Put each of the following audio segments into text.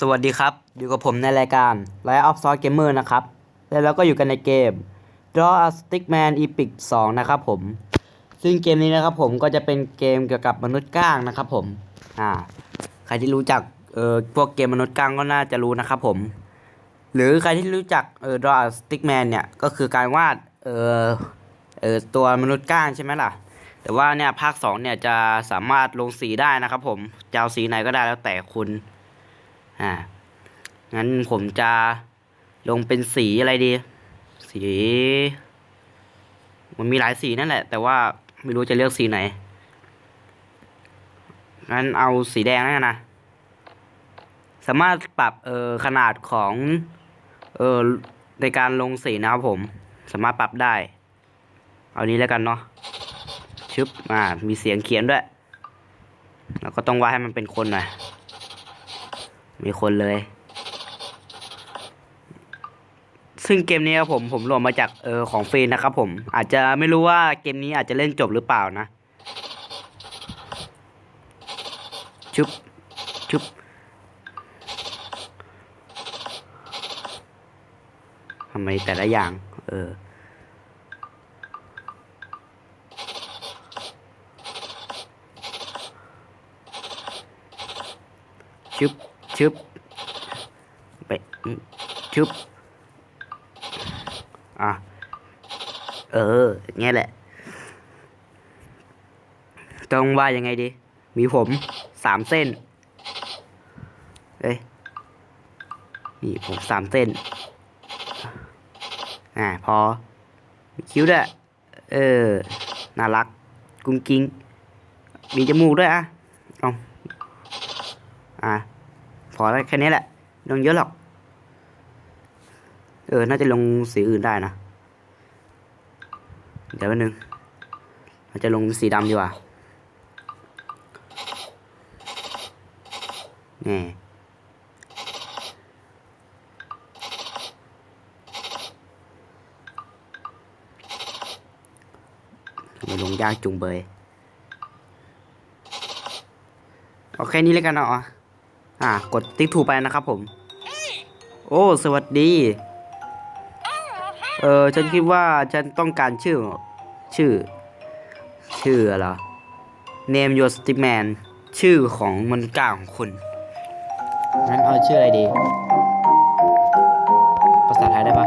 สวัสดีครับ อยู่กับผมในรายการ Light of Source Gamer นะครับ แล้วเราก็อยู่กันในเกม Draw a Stickman Epic 2 นะครับผม ซึ่งเกมนี้นะครับผมก็จะเป็นเกมเกี่ยวกับมนุษย์ก้างนะครับผม อ่า ใครที่รู้จัก เอ่อ พวกเกมมนุษย์ก้างก็น่าจะรู้นะครับผม หรือใครที่รู้จัก เอ่อ Draw a Stickman เนี่ย ก็คือการวาด เอ่อ เอ่อ ตัวมนุษย์ก้างใช่ไหมล่ะ แต่ว่าเนี่ยภาค 2 เนี่ยจะสามารถลงสีได้นะครับผมจะเอาสีไหนก็ได้แล้วแต่คุณ อ่า งั้นผมจะลงเป็นสีอะไรดี สี มันมีหลายสีนั่นแหละ แต่ว่าไม่รู้จะเลือกสีไหน งั้นเอาสีแดงแล้วกันนะ สามารถปรับเอ่อขนาดของเอ่อในการลงสีนะครับผม สามารถปรับได้ เอานี้แล้วกันเนาะ ชึบ อ่า มีเสียงเขียนด้วย แล้วก็ต้องวาดให้มันเป็นคนหน่อย มีคนเลย ซึ่งเกมนี้ครับผมผมโหลดมาจากเออของฟรีนะครับผม อาจจะไม่รู้ว่าเกมนี้อาจจะเล่นจบหรือเปล่านะ ชุบ ชุบทำไมแต่ละอย่าง เออชึบ ชึบไปชึบอะเอองเงี้ยแหละ ต้องว่ายังไงดี มีผมสามเส้นเอ้ยนี่ผมสามเส้นอ่าพอคิ้วด้วยเออ น่ารัก กุ้งกิ้งมีจมูกด้วยอะเอาอะ พอแล้วแค่นี้แหละไม่ต้องเยอะหรอก เออ น่าจะลงสีอื่นได้นะ เดี๋ยวแป๊บนึงเราจะลงสีดำดีกว่านี่ทำไมลงยากจุงเบยเอาแค่นี้แล้วกันเนาะ อะกดติ๊กถูกไปนะครับผม โอ้ สวัสดี เออฉันคิดว่าฉันต้องการชื่อ ชื่อ ชื่ออะไร Name your stickman ชื่อของมันกลาของคุณงั้นเอาชื่ออะไรดี ภาษาไทยได้ปะ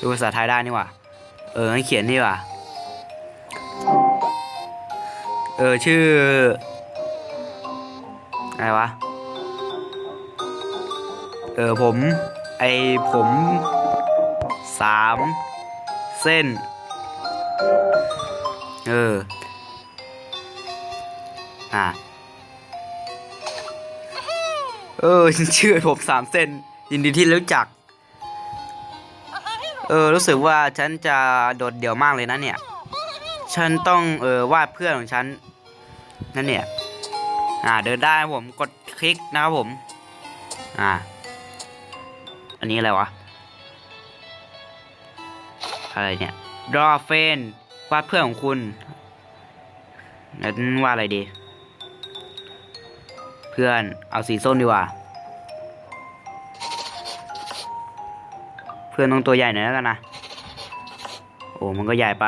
ดูภาษาไทยได้นี่ว่าเออให้เขียนนี่ว่า เออชื่อ อะไรวะ เออผม ไอผมสามเส้น เออ อะ เออชื่อผมสามเส้น ยินดีที่รู้จัก เออ รู้สึกว่าฉันจะโดดเดี่ยวมากเลยนะเนี่ย ฉันต้องเออวาดเพื่อนของฉัน นั่นเนี่ย อ่าเดินได้ผมกดคลิกนะครับผม อ่า อันนี้อะไรวะ อะไรเนี่ย draw a friend วาดเพื่อนของคุณงั้นวาดอะไรดี เพื่อนเอาสีส้มดีกว่า เพื่อนต้องตัวใหญ่หน่อยแล้วกันนะ โอ้มันก็ใหญ่ไป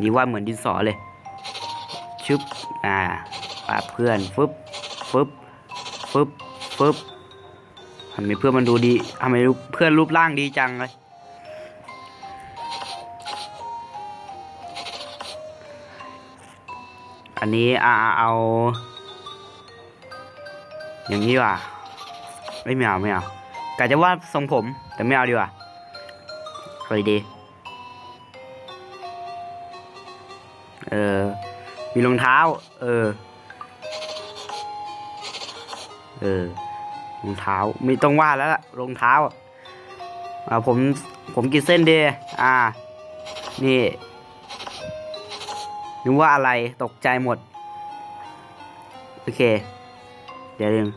นี่ว่าเหมือนดินสอเลยชึบอ่าปาเพื่อนฟึบฟึบฟึบฟึบทำไมเพื่อนมันดูดีทำไมเพื่อนรูปร่างดีจังเลยอันนี้อ่าเอา อย่างนี้ว่าไม่เอาไม่เอากะจะวาดทรงผมแต่ไม่เอาดีกว่าอะไรดี เออ มีรองเท้า เออ เออ รองเท้า ไม่ต้องวาดแล้วล่ะ รองเท้า อ่า ผม ผมกี่เส้นดีอ่า นี่นึกว่าอะไร ตกใจหมด โอเค เดี๋ยวนึง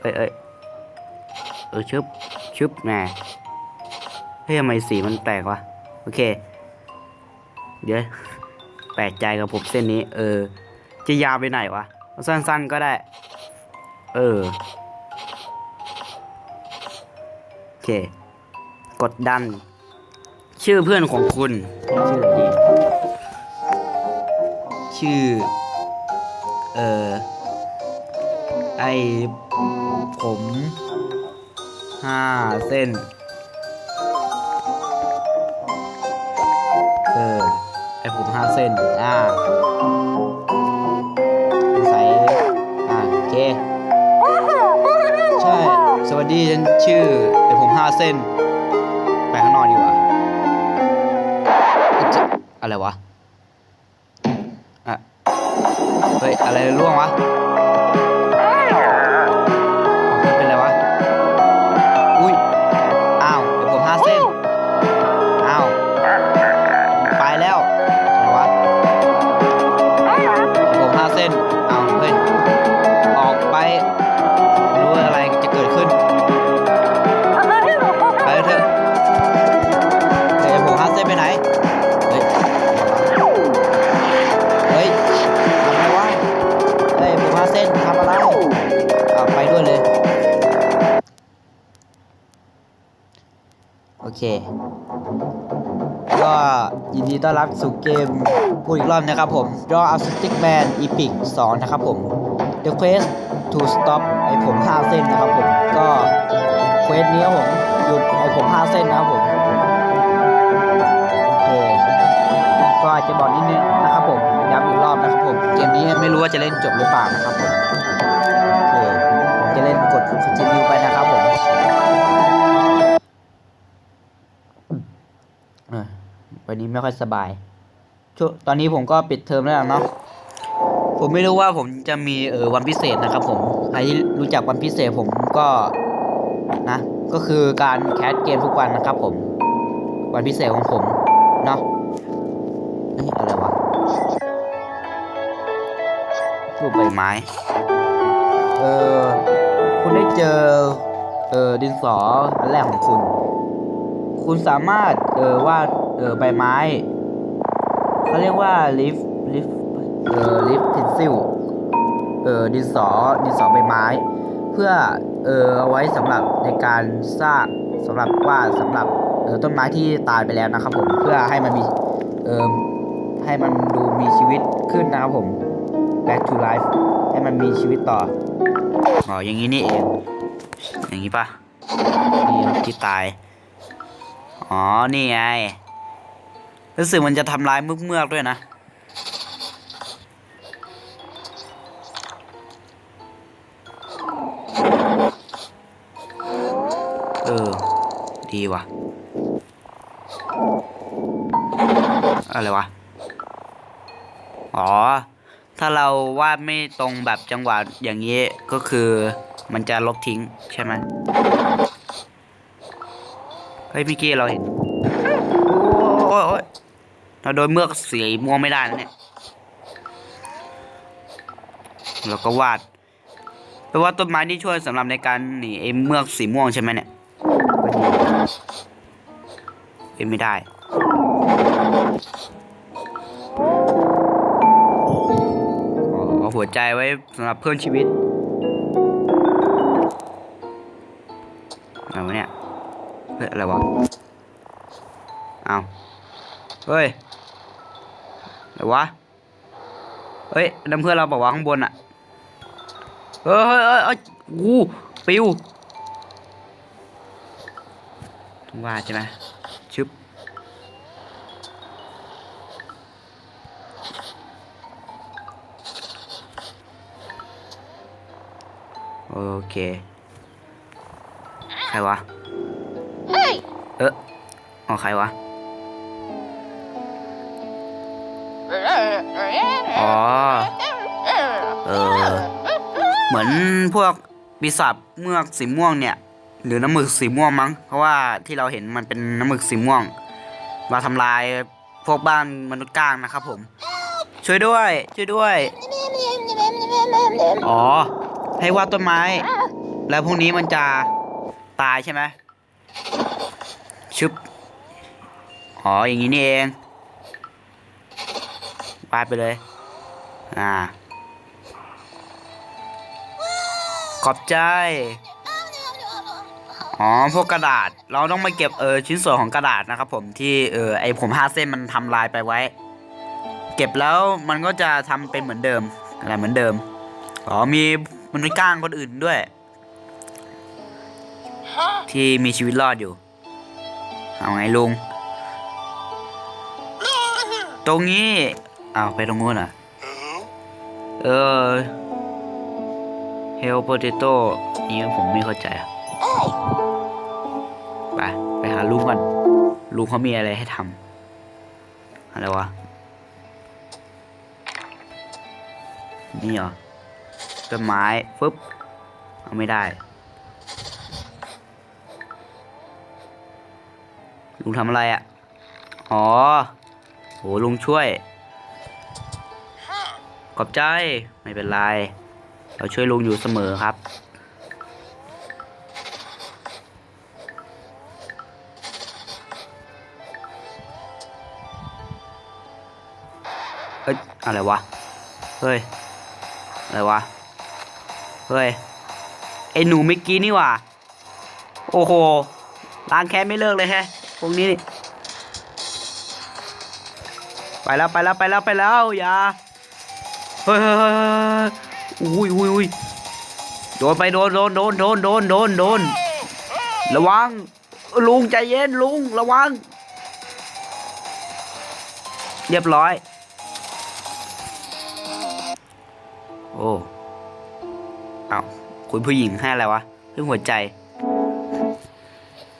เอ้ยเอ้ยเออชึบชึบแหมเฮ้ยทำไมสีมันแปลกวะ โอเค เดี๋ยวแปลกใจกับผมเส้นนี้ เออ จะยาวไปไหนวะ สั้นๆก็ได้ เออ โอเค กดดัน ชื่อเพื่อนของคุณ ชื่ออะไรดี ชื่อ เออ ไอผมห้าเส้น ผมห้าเส้น อ่าใส่อ่าโอเค ใช่ สวัสดีฉันชื่อไอผมห้าเส้น ไปข้างนอกดีกว่าอะไรวะ อะ เฮ้ย อะไรร่วงวะ เค ก็ยินดีต้อนรับสู่เกมพูดอีกรอบนะครับผม Draw a Stick Man Epic 2 นะครับผม The Quest to Stop ไอผม 5 เส้นนะครับผม ก็เควสนี้ผมหยุดไอผม 5 เส้นนะครับผมโอเคก็จะบอกนิดนึงนะครับผมย้ำอีกรอบนะครับผม เกมนี้ไม่รู้ว่าจะเล่นจบหรือเปล่านะครับผม นี้ไม่ค่อยสบายช่วตอนนี้ผมก็ปิดเทอมแล้วเนาะ ผมไม่รู้ว่าผมจะมีเออวันพิเศษนะครับ ผม ใครที่รู้จักวันพิเศษผมก็นะ ก็คือการแคสเกมทุกวันนะครับ ผม วันพิเศษของผมเนาะนี่อะไรวะรูปใบไม้ เออ คุณได้เจอ เออดินสออันแรกของคุณ คุณสามารถ เออวาด เออใบไม้เขาเรียกว่าลิฟลิฟเออลิฟเพนซิลเออดินสอดินสอใบไม้ เพื่อเออเอาไว้สำหรับในการสร้างสำหรับวาดสำหรับเออต้นไม้ที่ตายไปแล้วนะครับผมเพื่อให้มันมีเออให้มันดูมีชีวิตขึ้นนะครับผม back to life ให้มันมีชีวิตต่ออ๋ออย่างนี้นี่เองอย่างนี้ปะนี่ที่ตาย อ๋อ นี่ไง รู้สึกมันจะทำลายเมือกๆด้วยนะเออ ดีว่ะ อะไรวะ อ๋อ ถ้าเราวาดไม่ตรงแบบจังหวะอย่างนี้ก็คือมันจะลบทิ้งใช่ไหมเฮ้ยเมื่อกี้เราเห็น โอ้ยโอ้ย เราโดนเมือกสีม่วงไม่ได้นะเนี่ยเราก็วาดแปลว่าต้นไม้นี่ช่วยสำหรับในการหนีไอ้เมือกสีม่วงใช่ไหมเนี่ยเป็นไม่ได้อ๋อหัวใจไว้สำหรับเพิ่มชีวิตเอาวะเนี่ยเฮ้ยอะไรวะ เอาเฮ้ย อะไรวะเฮ้ยน้ำเพื่อนเราบอกว่าข้างบนอะเฮ้ยเฮ้ยเฮ้ยเฮ้ยกูปิวต้องว่าใช่ไหมชึบโอเค ใครวะ เอออ๋อใครวะ อ๋อ เออ เหมือนพวกปีศาจเมือกสีม่วงเนี่ย หรือน้ำหมึกสีม่วงมั้ง เพราะว่าที่เราเห็นมันเป็นน้ำหมึกสีม่วง มาทำลายพวกบ้านมนุษย์กลางนะครับผม ช่วยด้วย ช่วยด้วย อ๋อ ให้วาดต้นไม้ แล้วพรุ่งนี้มันจะตายใช่ไหมชึบ อ๋อ อย่างนี้นี่เอง วาดไปเลย อ่า ขอบใจ อ๋อ พวกกระดาษ เราต้องมาเก็บเออชิ้นส่วนของกระดาษนะครับผมที่เออไอผมห้าเส้นมันทำลายไปไว้ เก็บแล้วมันก็จะทำเป็นเหมือนเดิมอะไรเหมือนเดิม อ๋อ มีมันมีก้างคนอื่นด้วย ที่มีชีวิตรอดอยู่ เอาไงลุง ตรงนี้อ้าวไปตรงนู้นอะ เออเฮลโปเตโต้นี่ผมไม่เข้าใจอะไป ไปหาลุงก่อนลุงเขามีอะไรให้ทำอะไรวะ นี่เหรอต้นไม้ฟึบเอาไม่ได้ ลุงทำอะไรอะ่ะ อ๋อ โหลุงช่วย ขอบใจ ไม่เป็นไร เราช่วยลุงอยู่เสมอครับเฮ้ย อะไรวะ เฮ้ย อะไรวะ เฮ้ย ไอหนูเมื่อกี้นี่ว่าโอ้โห ล้างแค้นไม่เลิกเลยแฮะ พวกนี้ ไปแล้วไปแล้วไปแล้วไปแล้ว อย่า เฮ้ยเฮ้ยเฮ้ยอุ้ยอุ้ยอุ้ยโดนไปโดนโดนโดนโดนโดนโดนโดนระวัง ลุงใจเย็นลุงระวัง เรียบร้อย โอ้เอาคุณผู้หญิงให้อะไรวะเรื่องหัวใจ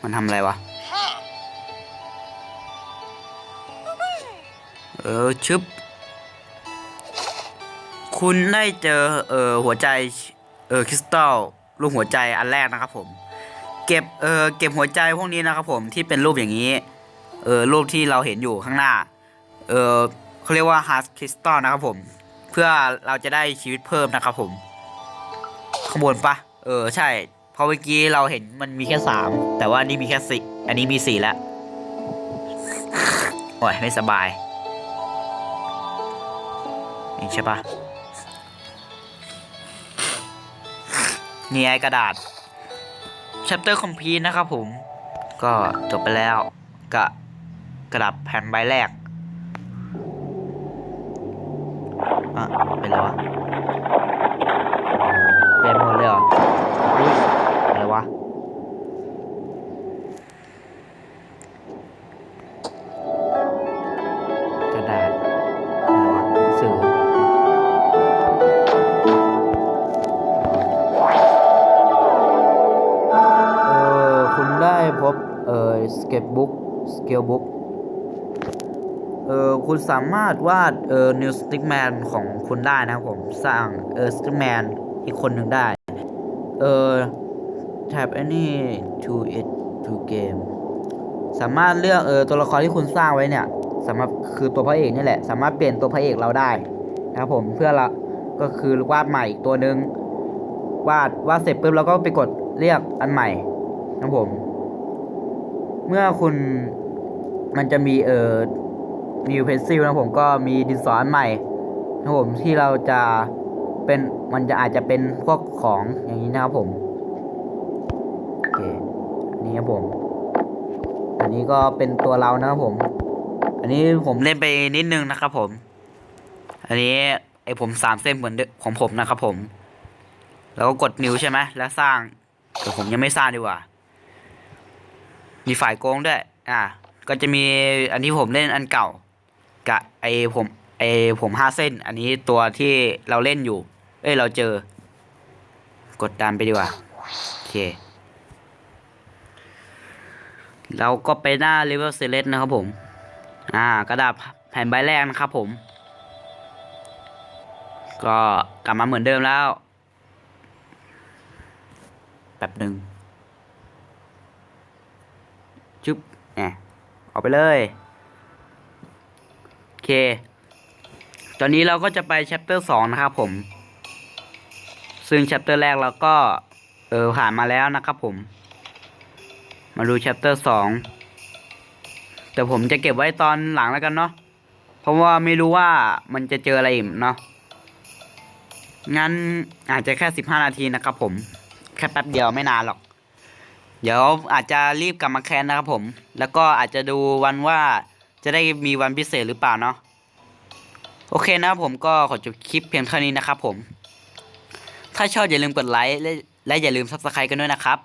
มันทำอะไรวะ เออชึบ คุณได้เจอเออหัวใจเออคริสตัลรูปหัวใจอันแรกนะครับผม เก็บเออเก็บหัวใจพวกนี้นะครับผมที่เป็นรูปอย่างนี้เออรูปที่เราเห็นอยู่ข้างหน้าเออเขาเรียกว่าฮาร์ดคริสตัลนะครับผม เพื่อเราจะได้ชีวิตเพิ่มนะครับผมข้างบนปะเออใช่เพราะเมื่อกี้เราเห็นมันมีแค่สามแต่ว่านี่มีแค่สี่อันนี้มีสี่แล้วโอ้ยไม่สบายนี่ใช่ปะ นี่ไอกระดาษ chapter complete นะครับผม ก็จบไปแล้วกับกระดาษแผ่นใบแรก อะ เป็นไรวะ เออสเก็ตบุ๊กสเกลบุ๊กเออคุณสามารถวาดเออนิวสติกแมนของคุณได้นะครับผมสร้างเออสติกแมนอีกคนหนึ่งได้ เออ tap any to it to game สามารถเลือกเออตัวละครที่คุณสร้างไว้เนี่ย สามารถคือตัวพระเอกนี่แหละ สามารถเปลี่ยนตัวพระเอกเราได้นะครับผมเพื่อเราก็คือวาดใหม่อีกตัวหนึ่งวาดวาดเสร็จปุ๊บเราก็ไปกดเรียกอันใหม่นะครับผม เมื่อคุณมันจะมีเอ่อ new pencil นะผมก็มีดินสออันใหม่นะผมที่เราจะเป็นมันจะอาจจะเป็นพวกของอย่างนี้นะครับผมโอเคอันนี้ครับผม อันนี้ก็เป็นตัวเรานะครับผม อันนี้ผมเล่นไปนิดนึงนะครับผม อันนี้ไอผมสามเส้นเหมือนเดิมของผมนะครับผม แล้วก็กดนิ้วใช่ไหมแล้วสร้างแต่ผมยังไม่สร้างดีกว่า มีฝ่ายโกงด้วย อ่า ก็จะมีอันที่ผมเล่นอันเก่า กับไอผมไอผมห้าเส้น อันนี้ตัวที่เราเล่นอยู่ เอ้ย เราเจอ กดดันไปดีกว่า โอเค เราก็ไปหน้า level select นะครับผม อ่ากระดาษแผ่นใบแรกนะครับผม ก็กลับมาเหมือนเดิมแล้ว แป๊บหนึ่ง จุ๊บแหมออกไปเลยโอเค ตอนนี้เราก็จะไป chapter สองนะครับผม ซึ่ง chapter แรกเราก็ เออผ่านมาแล้วนะครับผม มาดู chapter สองแต่ผมจะเก็บไว้ตอนหลังแล้วกันเนาะเพราะว่าไม่รู้ว่ามันจะเจออะไรอีกเนาะงั้นอาจจะแค่สิบห้านาทีนะครับผม แค่แป๊บเดียวไม่นานหรอก เดี๋ยวอาจจะรีบกลับมาแคนนะครับผม แล้วก็อาจจะดูวันว่าจะได้มีวันพิเศษหรือเปล่าเนาะ โอเคนะครับผมก็ขอจบคลิปเพียงเท่านี้นะครับผม ถ้าชอบอย่าลืมกดไลค์และและอย่าลืมซับสไครต์กันด้วยนะครับ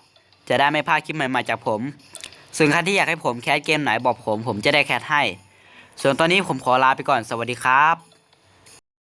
จะได้ไม่พลาดคลิปใหม่ๆจากผม ส่วนใครที่อยากให้ผมแคสเกมไหนบอกผม ผมจะได้แคสให้ ส่วนตอนนี้ผมขอลาไปก่อน สวัสดีครับ